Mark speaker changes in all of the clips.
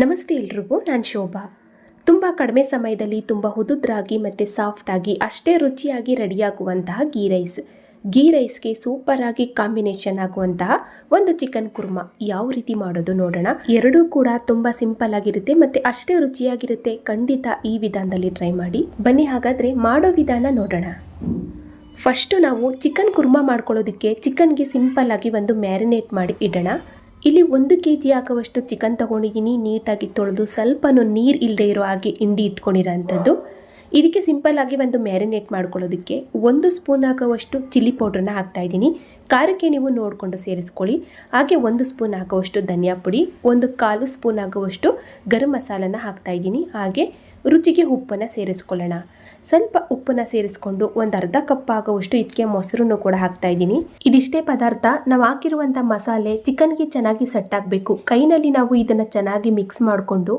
Speaker 1: ನಮಸ್ತೆ ಎಲ್ರಿಗೂ, ನಾನು ಶೋಭಾ. ತುಂಬ ಕಡಿಮೆ ಸಮಯದಲ್ಲಿ ತುಂಬ ಹುದುದ್ರಾಗಿ ಮತ್ತು ಸಾಫ್ಟಾಗಿ ಅಷ್ಟೇ ರುಚಿಯಾಗಿ ರೆಡಿಯಾಗುವಂತಹ ಗೀ ರೈಸ್ ಗೀ ರೈಸ್ಗೆ ಸೂಪರಾಗಿ ಕಾಂಬಿನೇಷನ್ ಆಗುವಂತಹ ಒಂದು ಚಿಕನ್ ಕುರ್ಮಾ. ಯಾವ ರೀತಿ ಮಾಡೋದು ನೋಡೋಣ. ಎರಡೂ ಕೂಡ ತುಂಬ ಸಿಂಪಲ್ ಆಗಿರುತ್ತೆ ಮತ್ತು ಅಷ್ಟೇ ರುಚಿಯಾಗಿರುತ್ತೆ. ಖಂಡಿತ ಈ ವಿಧಾನದಲ್ಲಿ ಟ್ರೈ ಮಾಡಿ. ಬನ್ನಿ ಹಾಗಾದರೆ ಮಾಡೋ ವಿಧಾನ ನೋಡೋಣ. ಫಸ್ಟು ನಾವು ಚಿಕನ್ ಕುರ್ಮಾ ಮಾಡ್ಕೊಳ್ಳೋದಕ್ಕೆ ಚಿಕನ್ಗೆ ಸಿಂಪಲ್ ಆಗಿ ಒಂದು ಮ್ಯಾರಿನೇಟ್ ಮಾಡಿ ಇಡೋಣ. ಇಲ್ಲಿ ಒಂದು ಕೆ ಜಿ ಆಗುವಷ್ಟು ಚಿಕನ್ ತಗೊಂಡಿದ್ದೀನಿ. ನೀಟಾಗಿ ತೊಳೆದು ಸ್ವಲ್ಪನೂ ನೀರು ಇಲ್ಲದೆ ಇರೋ ಹಾಗೆ ಹಿಂಡಿ ಇಟ್ಕೊಂಡಿರೋ ಅಂಥದ್ದು ಇದಕ್ಕೆ ಸಿಂಪಲ್ ಆಗಿ ಒಂದು ಮ್ಯಾರಿನೇಟ್ ಮಾಡ್ಕೊಳ್ಳೋದಕ್ಕೆ ಒಂದು ಸ್ಪೂನ್ ಆಗುವಷ್ಟು ಚಿಲ್ಲಿ ಪೌಡ್ರನ್ನ ಹಾಕ್ತಾ ಇದ್ದೀನಿ. ಖಾರಕ್ಕೆ ನೀವು ನೋಡಿಕೊಂಡು ಸೇರಿಸ್ಕೊಳ್ಳಿ. ಹಾಗೆ ಒಂದು ಸ್ಪೂನ್ ಹಾಕುವಷ್ಟು ಧನಿಯಾ ಪುಡಿ, ಒಂದು ಕಾಲು ಸ್ಪೂನ್ ಆಗುವಷ್ಟು ಗರಂ ಮಸಾಲನ ಹಾಕ್ತಾಯಿದ್ದೀನಿ ಹಾಗೆ ರುಚಿಗೆ ಉಪ್ಪನ್ನು ಸೇರಿಸ್ಕೊಳ್ಳೋಣ. ಸ್ವಲ್ಪ ಉಪ್ಪನ್ನು ಸೇರಿಸ್ಕೊಂಡು ಒಂದು ಅರ್ಧ ಕಪ್ ಆಗುವಷ್ಟು ಇದಕ್ಕೆ ಮೊಸರನ್ನು ಕೂಡ ಹಾಕ್ತಾ ಇದ್ದೀನಿ. ಇದಿಷ್ಟೇ ಪದಾರ್ಥ, ನಾವು ಹಾಕಿರುವಂಥ ಮಸಾಲೆ ಚಿಕನ್ಗೆ ಚೆನ್ನಾಗಿ ಸೆಟ್ ಆಗಬೇಕು ಕೈನಲ್ಲಿ ನಾವು ಇದನ್ನು ಚೆನ್ನಾಗಿ ಮಿಕ್ಸ್ ಮಾಡಿಕೊಂಡು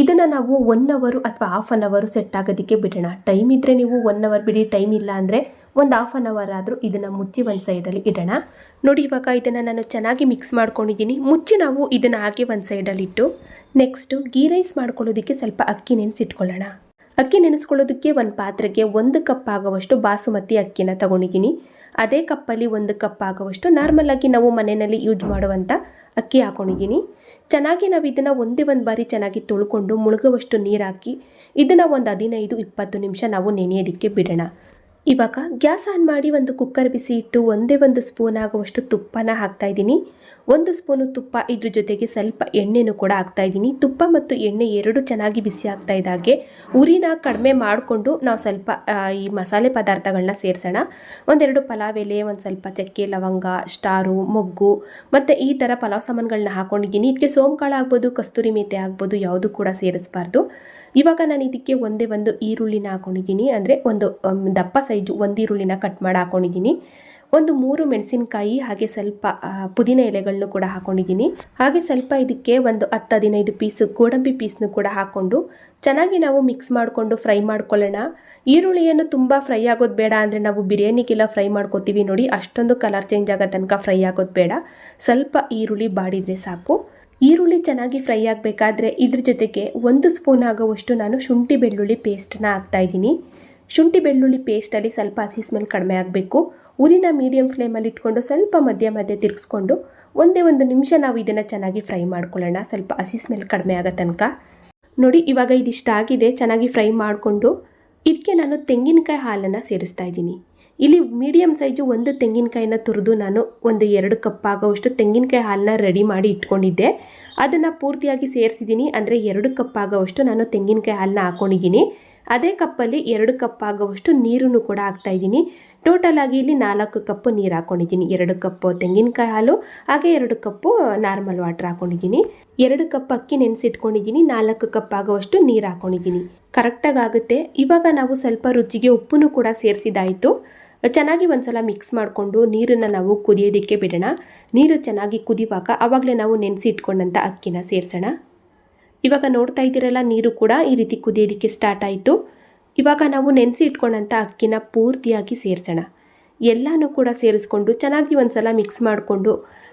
Speaker 1: ಇದನ್ನು ನಾವು ಒನ್ ಅವರು ಅಥವಾ ಹಾಫ್ ಅನ್ ಅವರು ಸೆಟ್ ಆಗೋದಕ್ಕೆ ಬಿಡೋಣ. ಟೈಮ್ ಇದ್ದರೆ ನೀವು ಒನ್ ಅವರ್ ಬಿಡಿ ಟೈಮ್ ಇಲ್ಲ ಅಂದರೆ ಒಂದು ಹಾಫ್ ಅನ್ ಅವರ್ ಆದರೂ ಇದನ್ನು ಮುಚ್ಚಿ ಒಂದು ಸೈಡಲ್ಲಿ ಇಡೋಣ. ನೋಡಿ ಇವಾಗ ಇದನ್ನು ನಾನು ಚೆನ್ನಾಗಿ ಮಿಕ್ಸ್ ಮಾಡ್ಕೊಂಡಿದ್ದೀನಿ. ಮುಚ್ಚಿ ನಾವು ಇದನ್ನು ಹಾಗೆ ಒಂದು ಸೈಡಲ್ಲಿ ಇಟ್ಟು ನೆಕ್ಸ್ಟು ಗೀ ರೈಸ್ ಮಾಡ್ಕೊಳ್ಳೋದಕ್ಕೆ ಸ್ವಲ್ಪ ಅಕ್ಕಿ ನೆನೆಸಿಟ್ಕೊಳ್ಳೋಣ. ಅಕ್ಕಿ ನೆನೆಸ್ಕೊಳ್ಳೋದಕ್ಕೆ ಒಂದು ಪಾತ್ರೆಗೆ ಒಂದು ಕಪ್ ಆಗುವಷ್ಟು ಬಾಸುಮತಿ ಅಕ್ಕಿನ ತಗೊಂಡಿದ್ದೀನಿ. ಅದೇ ಕಪ್ಪಲ್ಲಿ ಒಂದು ಕಪ್ ಆಗುವಷ್ಟು ನಾರ್ಮಲ್ ಆಗಿ ನಾವು ಮನೆಯಲ್ಲಿ ಯೂಸ್ ಮಾಡುವಂಥ ಅಕ್ಕಿ ಹಾಕೊಂಡಿದ್ದೀನಿ. ಚೆನ್ನಾಗಿ ನಾವು ಇದನ್ನು ಒಂದೇ ಒಂದು ಬಾರಿ ಚೆನ್ನಾಗಿ ತೊಳ್ಕೊಂಡು ಮುಳುಗುವಷ್ಟು ನೀರು ಹಾಕಿ ಇದನ್ನು ಒಂದು ಹದಿನೈದು ಇಪ್ಪತ್ತು ನಿಮಿಷ ನಾವು ನೆನೆಯೋದಕ್ಕೆ ಬಿಡೋಣ. ಇವಾಗ ಗ್ಯಾಸ್ ಆನ್ ಮಾಡಿ ಒಂದು ಕುಕ್ಕರ್ ಬಿಸಿ ಇಟ್ಟು ಒಂದೇ ಒಂದು ಸ್ಪೂನ್ ಆಗುವಷ್ಟು ತುಪ್ಪನ ಹಾಕ್ತಾ ಇದ್ದೀನಿ. ಒಂದು ಸ್ಪೂನು ತುಪ್ಪ ಇದ್ರ ಜೊತೆಗೆ ಸ್ವಲ್ಪ ಎಣ್ಣೆನೂ ಕೂಡ ಹಾಕ್ತಾ ಇದ್ದೀನಿ. ತುಪ್ಪ ಮತ್ತು ಎಣ್ಣೆ ಎರಡು ಚೆನ್ನಾಗಿ ಬಿಸಿ ಆಗ್ತಾ ಇದ್ದಾಗೆ ಉರಿನ ಕಡಿಮೆ ಮಾಡಿಕೊಂಡು ನಾವು ಸ್ವಲ್ಪ ಈ ಮಸಾಲೆ ಪದಾರ್ಥಗಳನ್ನ ಸೇರಿಸೋಣ. ಒಂದೆರಡು ಪಲಾವ್ ಎಲೆ, ಒಂದು ಸ್ವಲ್ಪ ಚಕ್ಕೆ, ಲವಂಗ, ಸ್ಟಾರು, ಮೊಗ್ಗು ಮತ್ತು ಈ ಥರ ಪಲಾವ್ ಸಾಮಾನುಗಳನ್ನ ಹಾಕೊಂಡಿದ್ದೀನಿ. ಇದಕ್ಕೆ ಸೋಂಕಾಳು ಆಗ್ಬೋದು, ಕಸ್ತೂರಿ ಮೇತೆ ಆಗ್ಬೋದು, ಯಾವುದು ಕೂಡ ಸೇರಿಸಬಾರ್ದು. ಇವಾಗ ನಾನು ಇದಕ್ಕೆ ಒಂದೇ ಒಂದು ಈರುಳ್ಳಿನ ಹಾಕೊಂಡಿದ್ದೀನಿ. ಅಂದರೆ ಒಂದು ದಪ್ಪ ಸೈಜು ಒಂದು ಈರುಳ್ಳಿನ ಕಟ್ ಮಾಡಿ ಹಾಕೊಂಡಿದ್ದೀನಿ. ಒಂದು ಮೂರು ಮೆಣಸಿನಕಾಯಿ ಹಾಗೆ ಸ್ವಲ್ಪ ಪುದೀನ ಎಲೆಗಳನ್ನು ಕೂಡ ಹಾಕೊಂಡಿದ್ದೀನಿ. ಹಾಗೆ ಸ್ವಲ್ಪ ಇದಕ್ಕೆ ಒಂದು ಹತ್ತು ಹದಿನೈದು ಪೀಸ್ ಗೋಡಂಬಿ ಪೀಸ್ನು ಕೂಡ ಹಾಕ್ಕೊಂಡು ಚೆನ್ನಾಗಿ ನಾವು ಮಿಕ್ಸ್ ಮಾಡಿಕೊಂಡು ಫ್ರೈ ಮಾಡ್ಕೊಳ್ಳೋಣ. ಈರುಳ್ಳಿಯನ್ನು ತುಂಬ ಫ್ರೈ ಆಗೋದು ಬೇಡ ಅಂದರೆ ನಾವು ಬಿರಿಯಾನಿಗೆಲ್ಲ ಫ್ರೈ ಮಾಡ್ಕೋತೀವಿ ನೋಡಿ, ಅಷ್ಟೊಂದು ಕಲರ್ ಚೇಂಜ್ ಆಗೋ ತನಕ ಫ್ರೈ ಆಗೋದು ಬೇಡ. ಸ್ವಲ್ಪ ಈರುಳ್ಳಿ ಬಾಡಿದರೆ ಸಾಕು. ಈರುಳ್ಳಿ ಚೆನ್ನಾಗಿ ಫ್ರೈ ಆಗಬೇಕಾದ್ರೆ ಇದ್ರ ಜೊತೆಗೆ ಒಂದು ಸ್ಪೂನ್ ಆಗುವಷ್ಟು ನಾನು ಶುಂಠಿ ಬೆಳ್ಳುಳ್ಳಿ ಪೇಸ್ಟನ್ನ ಹಾಕ್ತಾಯಿದ್ದೀನಿ ಶುಂಠಿ ಬೆಳ್ಳುಳ್ಳಿ ಪೇಸ್ಟಲ್ಲಿ ಸ್ವಲ್ಪ ಹಸಿ ಸ್ಮೆಲ್ ಕಡಿಮೆ ಆಗಬೇಕು. ಉರಿನ ಮೀಡಿಯಂ ಫ್ಲೇಮಲ್ಲಿ ಇಟ್ಕೊಂಡು ಸ್ವಲ್ಪ ಮಧ್ಯ ಮಧ್ಯೆ ತಿರುಗಿಸ್ಕೊಂಡು ಒಂದೇ ಒಂದು ನಿಮಿಷ ನಾವು ಇದನ್ನು ಚೆನ್ನಾಗಿ ಫ್ರೈ ಮಾಡ್ಕೊಳ್ಳೋಣ. ಸ್ವಲ್ಪ ಹಸಿ ಸ್ಮೆಲ್ ಕಡಿಮೆ ಆಗೋ ತನಕ. ನೋಡಿ, ಇವಾಗ ಇದಿಷ್ಟ ಆಗಿದೆ. ಚೆನ್ನಾಗಿ ಫ್ರೈ ಮಾಡಿಕೊಂಡು ಇದಕ್ಕೆ ನಾನು ತೆಂಗಿನಕಾಯಿ ಹಾಲನ್ನು ಸೇರಿಸ್ತಾ ಇದ್ದೀನಿ. ಇಲ್ಲಿ ಮೀಡಿಯಮ್ ಸೈಜು ಒಂದು ತೆಂಗಿನಕಾಯಿನ ತುರಿದು ನಾನು ಒಂದು ಎರಡು ಕಪ್ ಆಗೋವಷ್ಟು ತೆಂಗಿನಕಾಯಿ ಹಾಲನ್ನ ರೆಡಿ ಮಾಡಿ ಇಟ್ಕೊಂಡಿದ್ದೆ. ಅದನ್ನು ಪೂರ್ತಿಯಾಗಿ ಸೇರಿಸಿದ್ದೀನಿ. ಅಂದರೆ ಎರಡು ಕಪ್ ಆಗೋವಷ್ಟು ನಾನು ತೆಂಗಿನಕಾಯಿ ಹಾಲನ್ನ ಹಾಕ್ಕೊಂಡಿದ್ದೀನಿ ಅದೇ ಕಪ್ಪಲ್ಲಿ ಎರಡು ಕಪ್ ಆಗುವಷ್ಟು ನೀರನ್ನು ಕೂಡ ಹಾಕ್ತಾ ಇದ್ದೀನಿ. ಟೋಟಲ್ ಆಗಿ ಇಲ್ಲಿ ನಾಲ್ಕು ಕಪ್ಪು ನೀರು ಹಾಕೊಂಡಿದ್ದೀನಿ. ಎರಡು ಕಪ್ಪು ತೆಂಗಿನಕಾಯಿ ಹಾಲು, ಹಾಗೆ ಎರಡು ಕಪ್ಪು ನಾರ್ಮಲ್ ವಾಟರ್ ಹಾಕೊಂಡಿದ್ದೀನಿ. ಎರಡು ಕಪ್ ಅಕ್ಕಿ ನೆನೆಸಿಟ್ಕೊಂಡಿದ್ದೀನಿ. ನಾಲ್ಕು ಕಪ್ ಆಗುವಷ್ಟು ನೀರು ಹಾಕ್ಕೊಂಡಿದ್ದೀನಿ ಕರೆಕ್ಟಾಗಿ ಆಗುತ್ತೆ. ಇವಾಗ ನಾವು ಸ್ವಲ್ಪ ರುಚಿಗೆ ಉಪ್ಪನ್ನು ಕೂಡ ಸೇರಿಸಿದಾಯಿತು. ಚೆನ್ನಾಗಿ ಒಂದ್ಸಲ ಮಿಕ್ಸ್ ಮಾಡಿಕೊಂಡು ನೀರನ್ನು ನಾವು ಕುದಿಯೋದಕ್ಕೆ ಬಿಡೋಣ. ನೀರು ಚೆನ್ನಾಗಿ ಕುದಿವಾಗ ಆವಾಗಲೇ ನಾವು ನೆನೆಸಿ ಇಟ್ಕೊಂಡಂಥ ಅಕ್ಕಿನ ಸೇರಿಸೋಣ. ಇವಾಗ ನೋಡ್ತಾ ಇದ್ದೀರಲ್ಲ, ನೀರು ಕೂಡ ಈ ರೀತಿ ಕುದಿಯೋದಕ್ಕೆ ಸ್ಟಾರ್ಟ್ ಆಯಿತು. ಇವಾಗ ನಾವು ನೆನೆಸಿ ಇಟ್ಕೊಂಡಂಥ ಅಕ್ಕಿನ ಪೂರ್ತಿಯಾಗಿ ಸೇರಿಸೋಣ. ಎಲ್ಲನೂ ಕೂಡ ಸೇರಿಸ್ಕೊಂಡು ಚೆನ್ನಾಗಿ ಒಂದ್ಸಲ ಮಿಕ್ಸ್ ಮಾಡಿಕೊಂಡು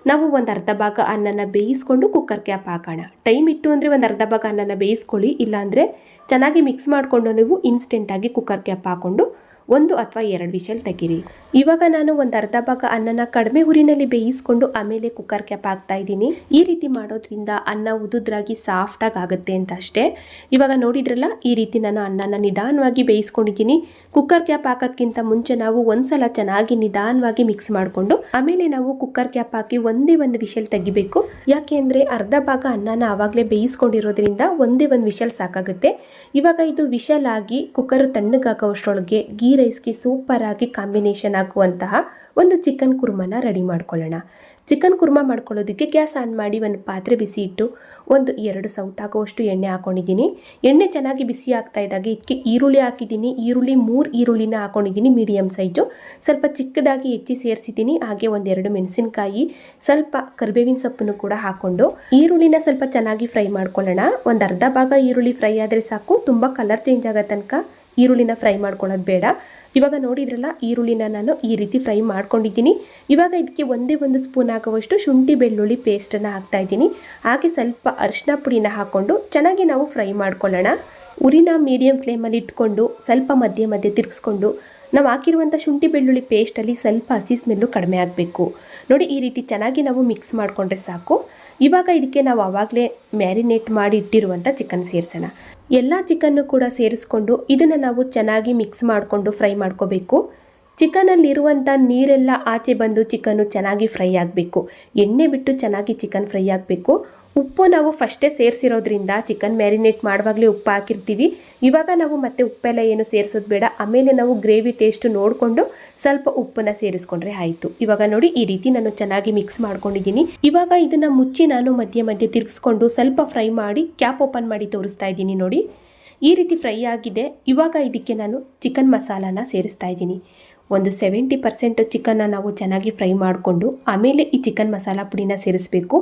Speaker 1: ನಾವು ಒಂದು ಅರ್ಧ ಭಾಗ ಅನ್ನನ ಬೇಯಿಸ್ಕೊಂಡು ಕುಕ್ಕರ್ ಕ್ಯಾಪ್ ಹಾಕೋಣ. ಟೈಮ್ ಇತ್ತು ಅಂದರೆ ಒಂದು ಅರ್ಧ ಭಾಗ ಅನ್ನನ ಬೇಯಿಸ್ಕೊಳ್ಳಿ, ಇಲ್ಲಾಂದರೆ ಚೆನ್ನಾಗಿ ಮಿಕ್ಸ್ ಮಾಡಿಕೊಂಡು ನೀವು ಇನ್ಸ್ಟೆಂಟಾಗಿ ಕುಕ್ಕರ್ ಕ್ಯಾಪ್ ಹಾಕ್ಕೊಂಡು ಒಂದು ಅಥವಾ ಎರಡು ವಿಷಲ್ ತೆಗೀರಿ. ಇವಾಗ ನಾನು ಒಂದು ಅರ್ಧ ಭಾಗ ಅನ್ನನ ಕಡಿಮೆ ಹುರಿನಲ್ಲಿ ಬೇಯಿಸ್ಕೊಂಡು ಆಮೇಲೆ ಕುಕ್ಕರ್ ಕ್ಯಾಪ್ ಹಾಕ್ತಾ ಇದ್ದೀನಿ. ಈ ರೀತಿ ಮಾಡೋದ್ರಿಂದ ಅನ್ನ ಉದುದ್ರಾಗಿ ಸಾಫ್ಟಾಗಿ ಆಗುತ್ತೆ ಅಂತ ಅಷ್ಟೇ. ಇವಾಗ ನೋಡಿದ್ರಲ್ಲ, ಈ ರೀತಿ ನಾನು ಅನ್ನನ ನಿಧಾನವಾಗಿ ಬೇಯಿಸ್ಕೊಂಡಿದ್ದೀನಿ. ಕುಕ್ಕರ್ ಕ್ಯಾಪ್ ಹಾಕೋದ್ಕಿಂತ ಮುಂಚೆ ನಾವು ಒಂದ್ಸಲ ಚೆನ್ನಾಗಿ ನಿಧಾನವಾಗಿ ಮಿಕ್ಸ್ ಮಾಡಿಕೊಂಡು ಆಮೇಲೆ ನಾವು ಕುಕ್ಕರ್ ಕ್ಯಾಪ್ ಹಾಕಿ ಒಂದೇ ಒಂದು ವಿಷಲ್ ತೆಗಿಬೇಕು. ಯಾಕೆಂದ್ರೆ ಅರ್ಧ ಭಾಗ ಅನ್ನನ ಆವಾಗಲೇ ಬೇಯಿಸ್ಕೊಂಡಿರೋದ್ರಿಂದ ಒಂದೇ ಒಂದು ವಿಷಲ್ ಸಾಕಾಗುತ್ತೆ. ಇವಾಗ ಇದು ವಿಷಲ್ ಆಗಿ ಕುಕ್ಕರ್ ತಣ್ಣಗಾಗೋಷ್ಟರೊಳಗೆ ಗೀ ರೈಸ್ಗೆ ಸೂಪರ್ ಆಗಿ ಕಾಂಬಿನೇಷನ್ ಆಗುವಂತಹ ಒಂದು ಚಿಕನ್ ಕುರ್ಮನ ರೆಡಿ ಮಾಡ್ಕೊಳ್ಳೋಣ. ಚಿಕನ್ ಕುರ್ಮ ಮಾಡ್ಕೊಳ್ಳೋದಕ್ಕೆ ಗ್ಯಾಸ್ ಆನ್ ಮಾಡಿ ಒಂದು ಪಾತ್ರೆ ಬಿಸಿ ಇಟ್ಟು ಒಂದು ಎರಡು ಸೌಟ್ ಆಗುವಷ್ಟು ಎಣ್ಣೆ ಹಾಕೊಂಡಿದ್ದೀನಿ. ಎಣ್ಣೆ ಚೆನ್ನಾಗಿ ಬಿಸಿ ಆಗ್ತಾ ಇದ್ದಾಗ ಇದಕ್ಕೆ ಈರುಳ್ಳಿ ಹಾಕಿದ್ದೀನಿ. ಈರುಳ್ಳಿ ಮೂರು ಈರುಳ್ಳಿನ ಹಾಕೊಂಡಿದ್ದೀನಿ ಮೀಡಿಯಮ್ ಸೈಜು. ಸ್ವಲ್ಪ ಚಿಕ್ಕದಾಗಿ ಹೆಚ್ಚಿ ಸೇರಿಸಿದ್ದೀನಿ. ಹಾಗೆ ಒಂದೆರಡು ಮೆಣಸಿನಕಾಯಿ, ಸ್ವಲ್ಪ ಕರಿಬೇವಿನ ಸೊಪ್ಪನ್ನು ಕೂಡ ಹಾಕ್ಕೊಂಡು ಈರುಳ್ಳಿನ ಸ್ವಲ್ಪ ಚೆನ್ನಾಗಿ ಫ್ರೈ ಮಾಡ್ಕೊಳ್ಳೋಣ. ಒಂದು ಅರ್ಧ ಭಾಗ ಈರುಳ್ಳಿ ಫ್ರೈ ಆದರೆ ಸಾಕು. ತುಂಬ ಕಲರ್ ಚೇಂಜ್ ಆಗೋ ತನಕ ಈರುಳ್ಳಿನ ಫ್ರೈ ಮಾಡ್ಕೊಳ್ಳೋದು ಬೇಡ. ಇವಾಗ ನೋಡಿದ್ರಲ್ಲ, ಈರುಳ್ಳಿನ ನಾನು ಈ ರೀತಿ ಫ್ರೈ ಮಾಡ್ಕೊಂಡಿದ್ದೀನಿ. ಇವಾಗ ಇದಕ್ಕೆ ಒಂದೇ ಒಂದು ಸ್ಪೂನ್ ಹಾಕುವಷ್ಟು ಶುಂಠಿ ಬೆಳ್ಳುಳ್ಳಿ ಪೇಸ್ಟನ್ನು ಹಾಕ್ತಾ ಇದ್ದೀನಿ. ಹಾಗೆ ಸ್ವಲ್ಪ ಅರಿಶಿನ ಪುಡಿನ ಹಾಕ್ಕೊಂಡು ಚೆನ್ನಾಗಿ ನಾವು ಫ್ರೈ ಮಾಡ್ಕೊಳ್ಳೋಣ. ಉರಿನ ಮೀಡಿಯಂ ಫ್ಲೇಮಲ್ಲಿ ಇಟ್ಕೊಂಡು ಸ್ವಲ್ಪ ಮಧ್ಯೆ ಮಧ್ಯೆ ತಿರುಗಿಸ್ಕೊಂಡು ನಾವು ಹಾಕಿರುವಂಥ ಶುಂಠಿ ಬೆಳ್ಳುಳ್ಳಿ ಪೇಸ್ಟಲ್ಲಿ ಸ್ವಲ್ಪ ಹಸಿ ಸ್ಮೆಲ್ಲು ಕಡಿಮೆ ಆಗಬೇಕು. ನೋಡಿ ಈ ರೀತಿ ಚೆನ್ನಾಗಿ ನಾವು ಮಿಕ್ಸ್ ಮಾಡಿಕೊಂಡ್ರೆ ಸಾಕು. ಇವಾಗ ಇದಕ್ಕೆ ನಾವು ಆವಾಗಲೇ ಮ್ಯಾರಿನೇಟ್ ಮಾಡಿ ಇಟ್ಟಿರುವಂಥ ಚಿಕನ್ ಸೇರಿಸೋಣ. ಎಲ್ಲ ಚಿಕನ್ನು ಕೂಡ ಸೇರಿಸ್ಕೊಂಡು ಇದನ್ನು ನಾವು ಚೆನ್ನಾಗಿ ಮಿಕ್ಸ್ ಮಾಡಿಕೊಂಡು ಫ್ರೈ ಮಾಡ್ಕೋಬೇಕು. ಚಿಕನಲ್ಲಿರುವಂಥ ನೀರೆಲ್ಲ ಆಚೆ ಬಂದು ಚಿಕನ್ನು ಚೆನ್ನಾಗಿ ಫ್ರೈ ಆಗಬೇಕು. ಎಣ್ಣೆ ಬಿಟ್ಟು ಚೆನ್ನಾಗಿ ಚಿಕನ್ ಫ್ರೈ ಆಗಬೇಕು. ಉಪ್ಪು ನಾವು ಫಸ್ಟೇ ಸೇರಿಸಿರೋದ್ರಿಂದ ಚಿಕನ್ ಮ್ಯಾರಿನೇಟ್ ಮಾಡುವಾಗಲೇ ಉಪ್ಪು ಹಾಕಿರ್ತೀವಿ. ಇವಾಗ ನಾವು ಮತ್ತೆ ಉಪ್ಪೆಲ್ಲ ಏನು ಸೇರಿಸೋದು ಬೇಡ. ಆಮೇಲೆ ನಾವು ಗ್ರೇವಿ ಟೇಸ್ಟ್ ನೋಡಿಕೊಂಡು ಸ್ವಲ್ಪ ಉಪ್ಪನ್ನ ಸೇರಿಸ್ಕೊಂಡ್ರೆ ಆಯಿತು. ಇವಾಗ ನೋಡಿ ಈ ರೀತಿ ನಾನು ಚೆನ್ನಾಗಿ ಮಿಕ್ಸ್ ಮಾಡ್ಕೊಂಡಿದ್ದೀನಿ. ಇವಾಗ ಇದನ್ನು ಮುಚ್ಚಿ ನಾನು ಮಧ್ಯೆ ಮಧ್ಯೆ ತಿರುಗಿಸ್ಕೊಂಡು ಸ್ವಲ್ಪ ಫ್ರೈ ಮಾಡಿ, ಕ್ಯಾಪ್ ಓಪನ್ ಮಾಡಿ ತೋರಿಸ್ತಾ ಇದ್ದೀನಿ ನೋಡಿ. ಈ ರೀತಿ ಫ್ರೈ ಆಗಿದೆ. ಇವಾಗ ಇದಕ್ಕೆ ನಾನು ಚಿಕನ್ ಮಸಾಲಾನ ಸೇರಿಸ್ತಾ ಇದ್ದೀನಿ. ಒಂದು ಸೆವೆಂಟಿ ಪರ್ಸೆಂಟ್ ಚಿಕನ್ನ ನಾವು ಚೆನ್ನಾಗಿ ಫ್ರೈ ಮಾಡಿಕೊಂಡು, ಆಮೇಲೆ ಈ ಚಿಕನ್ ಮಸಾಲ ಪುಡಿನ ಸೇರಿಸಬೇಕು.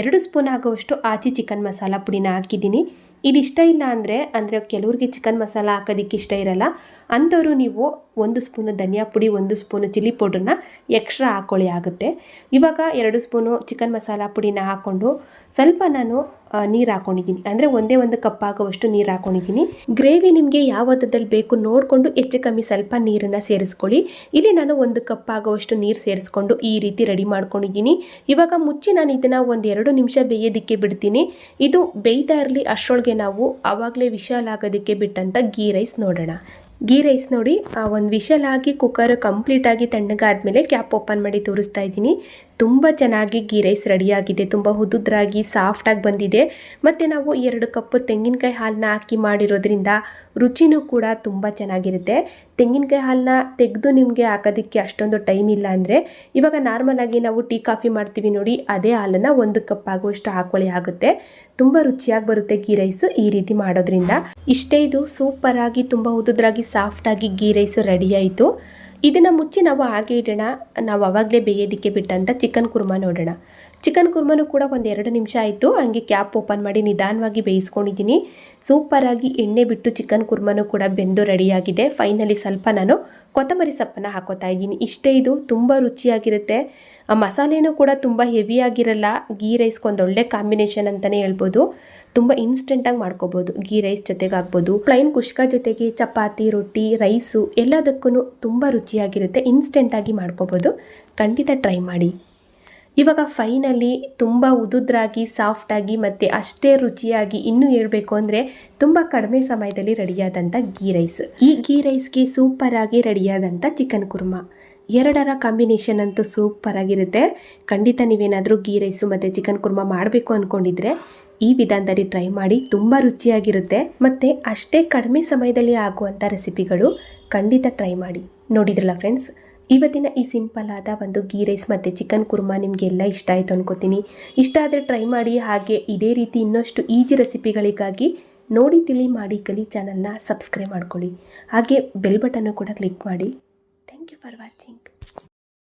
Speaker 1: ಎರಡು ಸ್ಪೂನ್ ಆಗುವಷ್ಟು ಆಚೆ ಚಿಕನ್ ಮಸಾಲ ಪುಡಿನ ಹಾಕಿದ್ದೀನಿ. ಇದು ಇಷ್ಟ ಇಲ್ಲ ಅಂದರೆ ಅಂದರೆ ಕೆಲವ್ರಿಗೆ ಚಿಕನ್ ಮಸಾಲ ಹಾಕೋದಕ್ಕೆ ಇಷ್ಟ ಇರಲ್ಲ. ಅಂಥವರು ನೀವು ಒಂದು ಸ್ಪೂನು ಧನಿಯಾ ಪುಡಿ, ಒಂದು ಸ್ಪೂನು ಚಿಲ್ಲಿ ಪೌಡ್ರನ್ನ ಎಕ್ಸ್ಟ್ರಾ ಹಾಕ್ಕೊಳ್ಳಿ ಆಗುತ್ತೆ. ಇವಾಗ ಎರಡು ಸ್ಪೂನು ಚಿಕನ್ ಮಸಾಲ ಪುಡಿನ ಹಾಕ್ಕೊಂಡು ಸ್ವಲ್ಪ ನಾನು ನೀರು ಹಾಕ್ಕೊಂಡಿದ್ದೀನಿ ಅಂದರೆ ಒಂದೇ ಒಂದು ಕಪ್ ಆಗುವಷ್ಟು ನೀರು ಹಾಕ್ಕೊಂಡಿದ್ದೀನಿ ಗ್ರೇವಿ ನಿಮಗೆ ಯಾವ ಹದದಲ್ಲಿ ಬೇಕು ನೋಡಿಕೊಂಡು ಹೆಚ್ಚು ಕಮ್ಮಿ ಸ್ವಲ್ಪ ನೀರನ್ನು ಸೇರಿಸ್ಕೊಳ್ಳಿ. ಇಲ್ಲಿ ನಾನು ಒಂದು ಕಪ್ ಆಗುವಷ್ಟು ನೀರು ಸೇರಿಸ್ಕೊಂಡು ಈ ರೀತಿ ರೆಡಿ ಮಾಡ್ಕೊಂಡಿದ್ದೀನಿ. ಇವಾಗ ಮುಚ್ಚಿ ನಾನು ಇದನ್ನು ಒಂದು ಎರಡು ನಿಮಿಷ ಬೇಯೋದಕ್ಕೆ ಬಿಡ್ತೀನಿ. ಇದು ಬೇಯ್ತಾ ಇರಲಿ, ಅಷ್ಟರೊಳಗೆ ನಾವು ಆವಾಗಲೇ ವಿಶಾಲ ಆಗೋದಕ್ಕೆ ಬಿಟ್ಟಂಥ ಗೀ ರೈಸ್ ನೋಡೋಣ. ಗೀ ರೈಸ್ ನೋಡಿ ಒಂದು ವಿಷಲ್ ಆಗಿ ಕುಕ್ಕರ್ ಕಂಪ್ಲೀಟಾಗಿ ತಣ್ಣಗಾದ್ಮೇಲೆ ಕ್ಯಾಪ್ ಓಪನ್ ಮಾಡಿ ತೋರಿಸ್ತಾ ಇದ್ದೀನಿ. ತುಂಬ ಚೆನ್ನಾಗಿ ಗೀ ರೈಸ್ ರೆಡಿಯಾಗಿದೆ. ತುಂಬ ಹುದುದ್ರಾಗಿ ಸಾಫ್ಟಾಗಿ ಬಂದಿದೆ. ಮತ್ತು ನಾವು ಎರಡು ಕಪ್ಪು ತೆಂಗಿನಕಾಯಿ ಹಾಲನ್ನ ಹಾಕಿ ಮಾಡಿರೋದ್ರಿಂದ ರುಚಿನೂ ಕೂಡ ತುಂಬ ಚೆನ್ನಾಗಿರುತ್ತೆ. ತೆಂಗಿನಕಾಯಿ ಹಾಲನ್ನ ತೆಗೆದು ನಿಮಗೆ ಹಾಕೋದಕ್ಕೆ ಅಷ್ಟೊಂದು ಟೈಮ್ ಇಲ್ಲ ಅಂದರೆ ಇವಾಗ ನಾರ್ಮಲಾಗಿ ನಾವು ಟೀ, ಕಾಫಿ ಮಾಡ್ತೀವಿ ನೋಡಿ, ಅದೇ ಹಾಲನ್ನು ಒಂದು ಕಪ್ ಆಗುವಷ್ಟು ಹಾಕೊಳ್ಳಿ ಆಗುತ್ತೆ. ತುಂಬ ರುಚಿಯಾಗಿ ಬರುತ್ತೆ ಗೀ ರೈಸು ಈ ರೀತಿ ಮಾಡೋದ್ರಿಂದ. ಇಷ್ಟೇ ಇದು ಸೂಪರಾಗಿ ತುಂಬ ಹುದುದ್ರಾಗಿ ಸಾಫ್ಟಾಗಿ ಗೀ ರೈಸು ರೆಡಿಯಾಯಿತು ಇದನ್ನು ಮುಚ್ಚಿ ನಾವು ಹಾಗೆ ಇಡೋಣ. ನಾವು ಅವಾಗಲೇ ಬೇಯೋದಕ್ಕೆ ಬಿಟ್ಟಂತ ಚಿಕನ್ ಕುರ್ಮಾ ನೋಡೋಣ. ಚಿಕನ್ ಕುರ್ಮನೂ ಕೂಡ ಒಂದು ಎರಡು ನಿಮಿಷ ಆಯಿತು. ಹಂಗೆ ಕ್ಯಾಪ್ ಓಪನ್ ಮಾಡಿ ನಿಧಾನವಾಗಿ ಬೇಯಿಸ್ಕೊಂಡಿದ್ದೀನಿ. ಸೂಪರಾಗಿ ಎಣ್ಣೆ ಬಿಟ್ಟು ಚಿಕನ್ ಕುರ್ಮನೂ ಕೂಡ ಬೆಂದು ರೆಡಿಯಾಗಿದೆ. ಫೈನಲಿ ಸ್ವಲ್ಪ ನಾನು ಕೊತ್ತಂಬರಿ ಸೊಪ್ಪನ್ನು ಹಾಕೋತಾ ಇದ್ದೀನಿ. ಇಷ್ಟೇ ಇದು, ತುಂಬ ರುಚಿಯಾಗಿರುತ್ತೆ. ಆ ಮಸಾಲೆನೂ ಕೂಡ ತುಂಬ ಹೆವಿಯಾಗಿರಲ್ಲ ಗೀ ರೈಸ್ಗೆ ಒಳ್ಳೆ ಕಾಂಬಿನೇಷನ್ ಅಂತಲೇ ಹೇಳ್ಬೋದು. ತುಂಬ ಇನ್ಸ್ಟೆಂಟಾಗಿ ಮಾಡ್ಕೋಬೋದು. ಗೀ ರೈಸ್ ಜೊತೆಗೆ ಆಗ್ಬೋದು. ಪ್ಲೈನ್ ಕುಷ್ಕ ಜೊತೆಗೆ ಚಪಾತಿ, ರೊಟ್ಟಿ ರೈಸು ಎಲ್ಲದಕ್ಕೂ ತುಂಬ ರುಚಿಯಾಗಿರುತ್ತೆ. ಇನ್ಸ್ಟೆಂಟಾಗಿ ಮಾಡ್ಕೋಬೋದು. ಖಂಡಿತ ಟ್ರೈ ಮಾಡಿ. ಇವಾಗ ಫೈನಲಿ ತುಂಬ ಉದುದ್ರಾಗಿ ಸಾಫ್ಟಾಗಿ ಮತ್ತು ಅಷ್ಟೇ ರುಚಿಯಾಗಿ ಇನ್ನೂ ಹೇಳಬೇಕು ಅಂದರೆ ತುಂಬ ಕಡಿಮೆ ಸಮಯದಲ್ಲಿ ರೆಡಿಯಾದಂಥ ಗೀ ರೈಸ್ ಈ ಗೀ ರೈಸ್ಗೆ ಸೂಪರಾಗಿ ರೆಡಿಯಾದಂಥ ಚಿಕನ್ ಕುರ್ಮಾ. ಎರಡರ ಕಾಂಬಿನೇಷನ್ ಅಂತೂ ಸೂಪರಾಗಿರುತ್ತೆ ಖಂಡಿತ ನೀವೇನಾದರೂ ಗೀ ರೈಸು ಮತ್ತು ಚಿಕನ್ ಕುರ್ಮಾ ಮಾಡಬೇಕು ಅಂದ್ಕೊಂಡಿದ್ರೆ ಈ ವಿಧಾನದಲ್ಲಿ ಟ್ರೈ ಮಾಡಿ ತುಂಬ ರುಚಿಯಾಗಿರುತ್ತೆ. ಮತ್ತು ಅಷ್ಟೇ ಕಡಿಮೆ ಸಮಯದಲ್ಲಿ ಆಗುವಂಥ ರೆಸಿಪಿಗಳು ಖಂಡಿತ ಟ್ರೈ ಮಾಡಿ. ನೋಡಿದ್ರಲ್ಲ ಫ್ರೆಂಡ್ಸ್ ಇವತ್ತಿನ ಈ ಸಿಂಪಲ್ ಆದ ಒಂದು ಗೀ ರೈಸ್ ಮತ್ತು ಚಿಕನ್ ಕುರ್ಮಾ ನಿಮಗೆಲ್ಲ ಇಷ್ಟ ಆಯಿತು ಅನ್ಕೋತೀನಿ. ಇಷ್ಟ ಆದರೆ ಟ್ರೈ ಮಾಡಿ, ಹಾಗೆ ಇದೇ ರೀತಿ ಇನ್ನಷ್ಟು ಈಜಿ ರೆಸಿಪಿಗಳಿಗಾಗಿ ನೋಡಿ, ತಿಳಿ ಮಾಡಿ, ಕಲಿ ಚಾನಲ್ನ ಸಬ್ಸ್ಕ್ರೈಬ್ ಮಾಡ್ಕೊಳ್ಳಿ. ಹಾಗೆ ಬೆಲ್ ಬಟನ್ನು ಕೂಡ ಕ್ಲಿಕ್ ಮಾಡಿ. Thank you for watching